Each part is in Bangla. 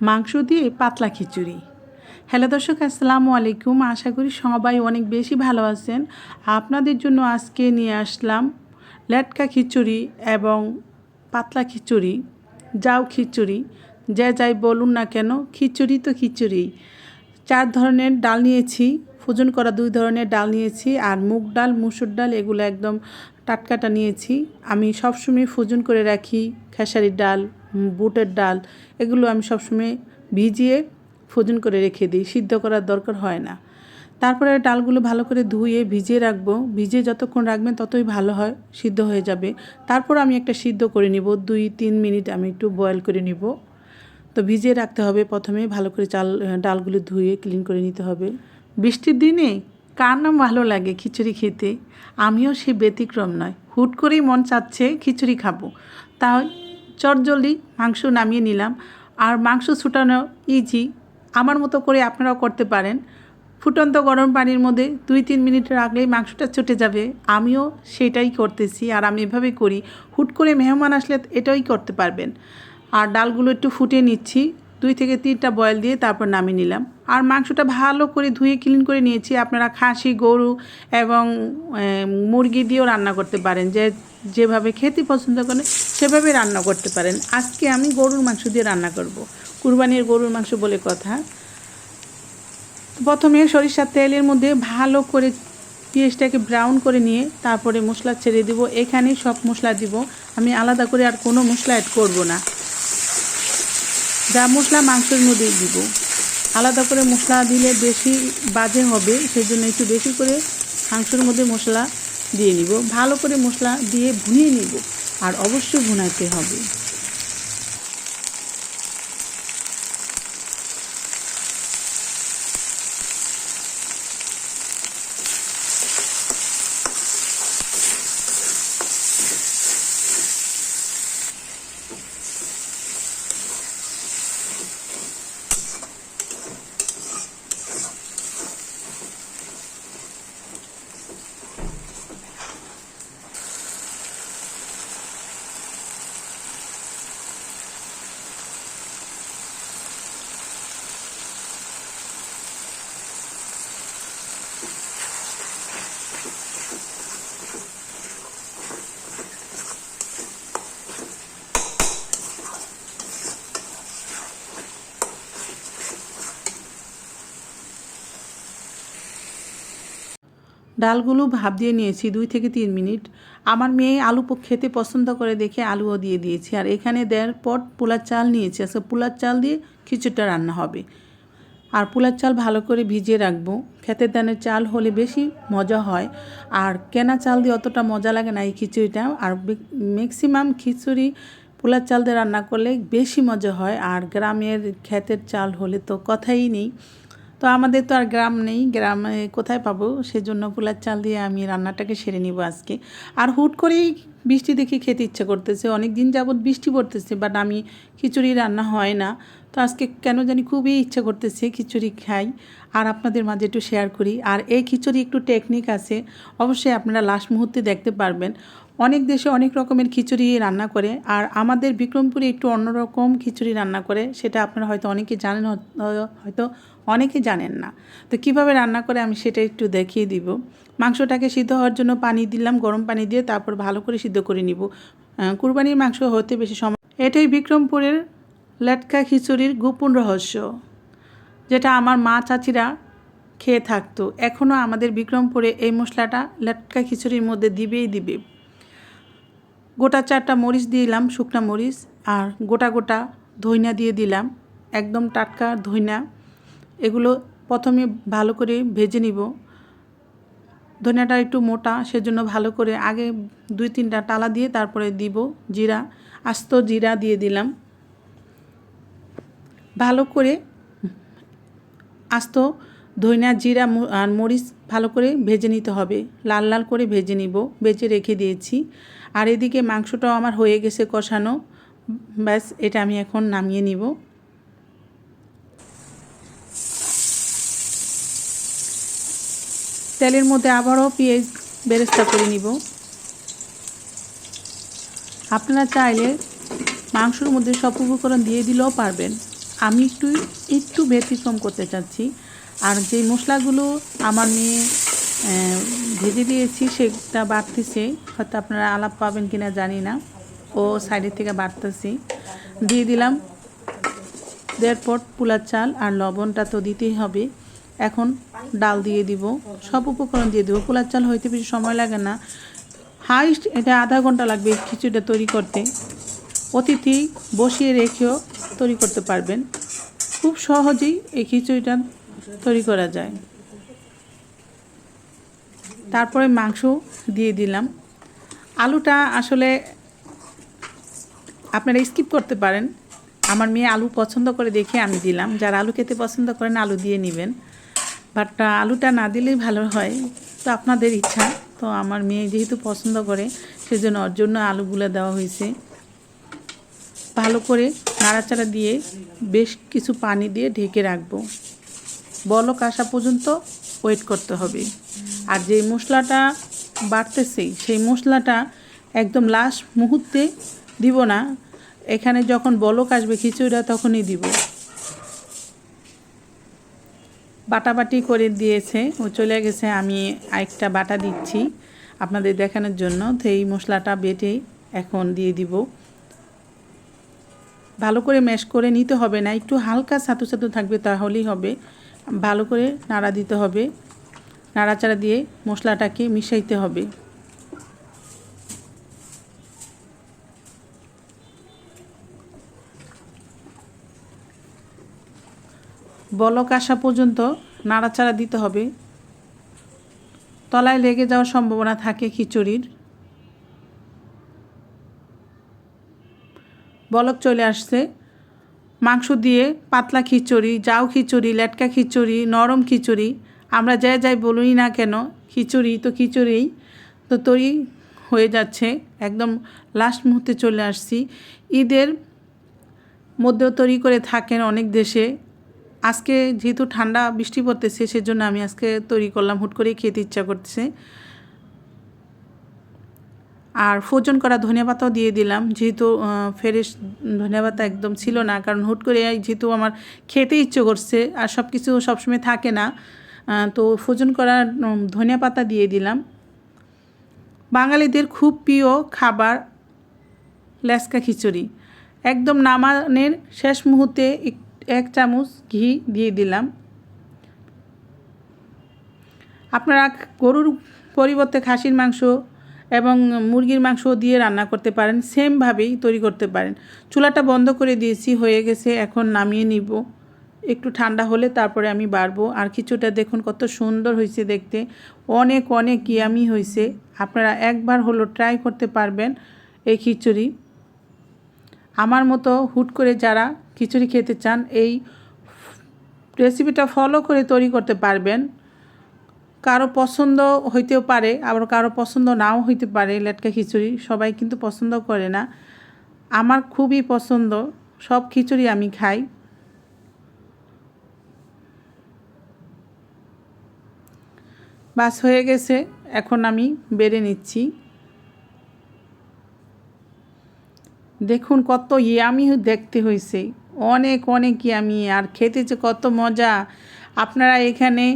মাংস দিয়ে পাতলা খিচুড়ি। হ্যালো দর্শক, আসসালামু আলাইকুম। আশা করি সবাই অনেক বেশি ভালো আছেন। আপনাদের জন্য আজকে নিয়ে আসলাম লেটকা খিচুড়ি এবং পাতলা খিচুড়ি, যাও খিচুড়ি, যে যাই বলুন না কেন, খিচুড়ি তো খিচুড়ি। চার ধরনের ডাল নিয়েছি, ফুজন করা দুই ধরনের ডাল নিয়েছি আর মুগ ডাল, মুসুর ডাল, এগুলো একদম টাটকাটা নিয়েছি। আমি সবসময় ফুজন করে রাখি খেসারির ডাল বুটের ডাল, এগুলো আমি সবসময় ভিজিয়ে ফোজন করে রেখে দিই, সিদ্ধ করার দরকার হয় না। তারপরে ডালগুলো ভালো করে ধুয়ে ভিজিয়ে রাখব, ভিজিয়ে যতক্ষণ রাখবেন ততই ভালো হয়, সিদ্ধ হয়ে যাবে। তারপর আমি একটা সিদ্ধ করে নিব, দুই তিন মিনিট আমি একটু বয়েল করে নিব। তো ভিজিয়ে রাখতে হবে প্রথমে, ভালো করে চাল ডালগুলো ধুয়ে ক্লিন করে নিতে হবে। বৃষ্টির দিনে কার নাম ভালো লাগে খিচুড়ি খেতে? আমিও সে ব্যতিক্রম নয়। হুট করেই মন চাচ্ছে খিচুড়ি খাব। তাই চটজলদি মাংস নামিয়ে নিলাম। আর মাংস ছুটানো ইজি আমার মতো করে আপনারাও করতে পারেন। ফুটন্ত গরম পানির মধ্যে দুই তিন মিনিট রাখলেই মাংসটা ছুটে যাবে। আমিও সেটাই করতেছি আর আমি এভাবে করি। হুট করে মেহমান আসলে এটাই করতে পারবেন। আর ডালগুলো একটু ফুটিয়ে নিচ্ছি। দুই থেকে তিনটা বয়েল দিয়ে তারপর নামিয়ে নিলাম। আর মাংসটা ভালো করে ধুয়ে ক্লিন করে নিয়েছি। আপনারা খাসি, গরু এবং মুরগি দিয়েও রান্না করতে পারেন। যে যেভাবে খেতে পছন্দ করেন, সেভাবে রান্না করতে পারেন। আজকে আমি গরুর মাংস দিয়ে রান্না করব। কুরবানির গরুর মাংস বলে কথা। প্রথমে সরিষার তেলের মধ্যে ভালো করে পেঁয়াজটাকে ব্রাউন করে নিয়ে তারপরে মশলা ছেড়ে দিব। এখানে সব মশলা দিব। আমি আলাদা করে আর কোনো মশলা অ্যাড করব না। যা মশলা মাংসের মধ্যেই দিব। আলাদা করে মশলা দিলে বেশি বাজে হবে সেই জন্য একটু বেশি করে মাংসের মধ্যে মশলা দিয়ে নিব। ভালো করে মশলা দিয়ে ভুনিয়ে নিব। আর অবশ্যই ভুনাতে হবে। ডালগুলো ভাপ দিয়ে নিয়েছি দুই থেকে তিন মিনিট। আমার মেয়ে আলু খেতে পছন্দ করে দেখে আলুও দিয়ে দিয়েছি। আর এখানে দেড় পট পোলার চাল নিয়েছি। আজকে পোলার চাল দিয়ে খিচুড়িটা রান্না হবে। আর পোলার চাল ভালো করে ভিজিয়ে রাখব। ক্ষেতের দানের চাল হলে বেশি মজা হয়। আর কেনা চাল দিয়ে অতটা মজা লাগে না এই খিচুড়িটা। আর ম্যাক্সিমাম খিচুড়ি পোলার চাল দিয়ে রান্না করলে বেশি মজা হয়। আর গ্রামের ক্ষেতের চাল হলে তো কথাই নেই। তো আমাদের তো আর গ্রাম নেই, গ্রামে কোথায় পাবো? সেজন্য পোলার চাল দিয়ে আমি রান্নাটাকে সেরে নিব আজকে। আর হুট করেই বৃষ্টি দেখে খেতে ইচ্ছে করতেছে। অনেক দিন যাবৎ বৃষ্টি পড়তেছে বাট আমি খিচুড়ি রান্না হয় না। তো আজকে কেন জানি খুবই ইচ্ছে করতেছে খিচুড়ি খাই, আর আপনাদের মাঝে একটু শেয়ার করি। আর এই খিচুড়ি একটু টেকনিক আছে, অবশ্যই আপনারা লাস্ট মুহূর্তে দেখতে পারবেন। অনেক দেশে অনেক রকমের খিচুড়ি রান্না করে, আর আমাদের বিক্রমপুরে একটু অন্যরকম খিচুড়ি রান্না করে, সেটা আপনারা হয়তো অনেকে জানেন, হয়তো- অনেকে জানেন না। তো কীভাবে রান্না করে আমি সেটা একটু দেখিয়ে দিব। মাংসটাকে সিদ্ধ হওয়ার জন্য পানি দিলাম, গরম পানি দিয়ে তারপর ভালো করে সিদ্ধ করে নিব। কুরবানির মাংস হতে বেশি সময় এটাই বিক্রমপুরের লেটকা খিচুড়ির গোপন রহস্য, যেটা আমার মা চাচিরা খেয়ে থাকতো। এখনও আমাদের বিক্রমপুরে এই মশলাটা লেটকা খিচুড়ির মধ্যে দিবেই দিবে। গোটা চারটা মরিচ দিলাম, শুকনা মরিচ, আর গোটা গোটা ধইনা দিয়ে দিলাম। একদম টাটকা ধইনা। এগুলো প্রথমে ভালো করে ভেজে নিব। ধনিয়াটা একটু মোটা, সেজন্য ভালো করে আগে দুই তিনটা টালা দিয়ে তারপরে দিব জিরা। আস্ত জিরা দিয়ে দিলাম। ভালো করে আস্ত ধইনা জিরা আর মরিচ ভালো করে ভেজে নিতে হবে। লাল লাল করে ভেজে নিব ভেজে রেখে দিয়েছি। আর এদিকে মাংসটাও আমার হয়ে গেছে কষানো। ব্যাস, এটা আমি এখন নামিয়ে নিব। তেলের মধ্যে আবারও পেঁয়াজ বেরেস্তা করে নিব। আপনারা চাইলে মাংসর মধ্যে সব উপকরণ দিয়ে দিলেও পারবেন। আমি একটু একটু ব্যতিক্রম করতে চাচ্ছি। আর যে মশলাগুলো আমার মেয়ে ভেজে দিয়েছি সেটা বাড়তেছে। হয়তো আপনারা আলাপ পাবেন কিনা জানি না। ও সাইডের থেকে বাড়তেছি। দিয়ে দিলাম। দেড় পট পোলার চাল আর লবণটা তো দিতেই হবে। এখন ডাল দিয়ে দিব। সব উপকরণ দিয়ে দেবো। পোলার চাল হইতে বেশি সময় লাগে না। হাইস্ট এটা আধা ঘণ্টা লাগবে খিচুড়িটা তৈরি করতে। অতিথি বসিয়ে রেখেও তৈরি করতে পারবেন। খুব সহজেই এই খিচুড়িটা তৈরি করা যায়। তারপরে মাংস দিয়ে দিলাম। আলুটা আসলে আপনারা স্কিপ করতে পারেন। আমার মেয়ে আলু পছন্দ করে দেখে আমি দিলাম। যারা আলু খেতে পছন্দ করেন, আলু দিয়ে নেবেন। বাট আলুটা না দিলেই ভালো হয়। তো আপনাদের ইচ্ছা। তো আমার মেয়ে যেহেতু পছন্দ করে, সেজন্য ওর জন্য আলুগুলো দেওয়া হয়েছে। ভালো করে নাড়াচাড়া দিয়ে বেশ কিছু পানি দিয়ে ঢেকে রাখব। বলক আসা পর্যন্ত ওয়েট করতে হবে। আর যে মশলাটা বাড়তেছে, সেই মশলাটা একদম লাস্ট মুহূর্তে দিব না। এখানে যখন বলক আসবে খিচুড়িটা তখনই দিব। বাটাবাটি করে দিয়েছে, ও চলে গেছে, আমি আরেকটা বাটা দিচ্ছি। আপনাদের দেখানোর জন্য তো এই মশলাটা বেটে এখন দিয়ে দিব। ভালো করে ম্যাশ করে নিতে হবে না। একটু হালকা ছাতু ছাতু থাকবে তাহলেই হবে। ভালো করে নাড়া দিতে হবে। নাড়াচাড়া দিয়ে মশলাটাকে মিশাইতে হবে। বলক আসা পর্যন্ত নাড়াচাড়া দিতে হবে। তলায় লেগে যাওয়ার সম্ভাবনা থাকে খিচুড়ির। বলক চলে আসছে। মাংস দিয়ে পাতলা খিচুড়ি, জাউ খিচুড়ি, লেটকা খিচুড়ি, নরম খিচুড়ি, আমরা যাই যাই বলুই না কেন, খিচুড়ি তো খিচুড়িই তো তৈরি হয়ে যাচ্ছে। একদম লাস্ট মুহূর্তে চলে আসছি। ঈদের মধ্যেও তৈরি করে থাকেন অনেক দেশে। আজকে যেহেতু ঠান্ডা, বৃষ্টি পড়তেছে, সেজন্য আমি আজকে তৈরি করলাম, হুট করেই খেতে ইচ্ছা করতেছে। আর ফোজন করা ধনেপাতাও দিয়ে দিলাম। যেহেতু ফ্রেশ ধনেপাতা একদম ছিল না, কারণ হুট করে যেহেতু আমার খেতে ইচ্ছে করছে আর সব কিছু সবসময় থাকে না তো ফোজন করা ধনেপাতা দিয়ে দিলাম। বাঙালিদের খুব প্রিয় খাবার লেসকা খিচুড়ি। একদম নামানের শেষ মুহূর্তে এক- চামচ ঘি দিয়ে দিলাম। আপনারা গরুর পরিবর্তে খাসির মাংস এবং মুরগির মাংস দিয়ে রান্না করতে পারেন, সেমভাবেই তৈরি করতে পারেন। চুলাটা বন্ধ করে দিয়েছি, হয়ে গেছে, এখন নামিয়ে নিব। একটু ঠান্ডা হলে তারপরে আমি বাড়বো। আর কিছুটা দেখুন কত সুন্দর হয়েছে দেখতে। অনেক অনেক ইয়ামি হয়েছে। আপনারা একবার হলো ট্রাই করতে পারবেন এই খিচুড়ি। আমার মতো হুট করে যারা খিচুড়ি খেতে চান, এই রেসিপিটা ফলো করে তৈরি করতে পারবেন। কারও পছন্দ হইতেও পারে, আবার কারও পছন্দ নাও হইতে পারে, লেটকা খিচুড়ি সবাই কিন্তু পছন্দ করে না। আমার খুবই পছন্দ, সব খিচুড়ি আমি খাই। বাস হয়ে গেছে, এখন আমি বেড়ে নিচ্ছি। দেখুন কত ইয়ামি দেখতে হয়েছে অনেক অনেক ইয়ামি, আর খেতে যে কত মজা। আপনারা এখানে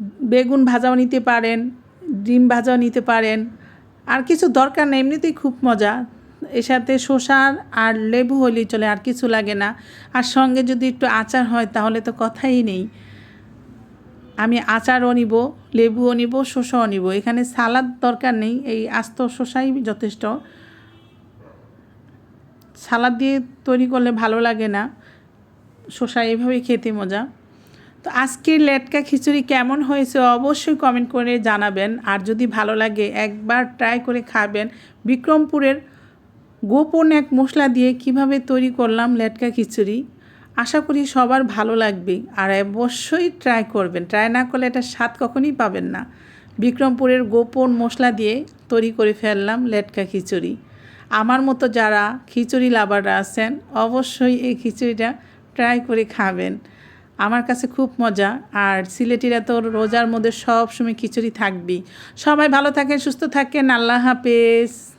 বেগুন ভাজাও নিতে পারেন, ডিম ভাজাও নিতে পারেন। আর কিছু দরকার নেই, এমনিতেই খুব মজা। এর সাথে শসার আর লেবু হলেই চলে, আর কিছু লাগে না। আর সঙ্গে যদি একটু আচার হয়, তাহলে তো কথাই নেই। আমি আচারও নিব, লেবুও নিব, শসাও নিব। এখানে সালাদ দরকার নেই, এই আস্ত শসাই যথেষ্ট। সালাদ দিয়ে তৈরি করলে ভালো লাগে না। শসা এভাবেই খেতে মজা। তো আজকের লেটকা খিচুড়ি কেমন হয়েছে অবশ্যই কমেন্ট করে জানাবেন। আর যদি ভালো লাগে, একবার ট্রাই করে খাবেন বিক্রমপুরের গোপন এক মশলা দিয়ে কীভাবে তৈরি করলাম লেটকা খিচুড়ি। আশা করি সবার ভালো লাগবে আর অবশ্যই ট্রাই করবেন। ট্রাই না করলে এটা স্বাদ কখনই পাবেন না। বিক্রমপুরের গোপন মশলা দিয়ে তৈরি করে ফেললাম লেটকা খিচুড়ি। আমার মতো যারা খিচুড়ি লাভাররা আছেন, অবশ্যই এই খিচুড়িটা ট্রাই করে খাবেন। আমার কাছে খুব মজা। আর সিলেটিরা তো রোজার মধ্যে সব সময় খিচুড়ি থাকবেই। সবাই ভালো থাকেন, সুস্থ থাকেন, আল্লাহ হাফেজ।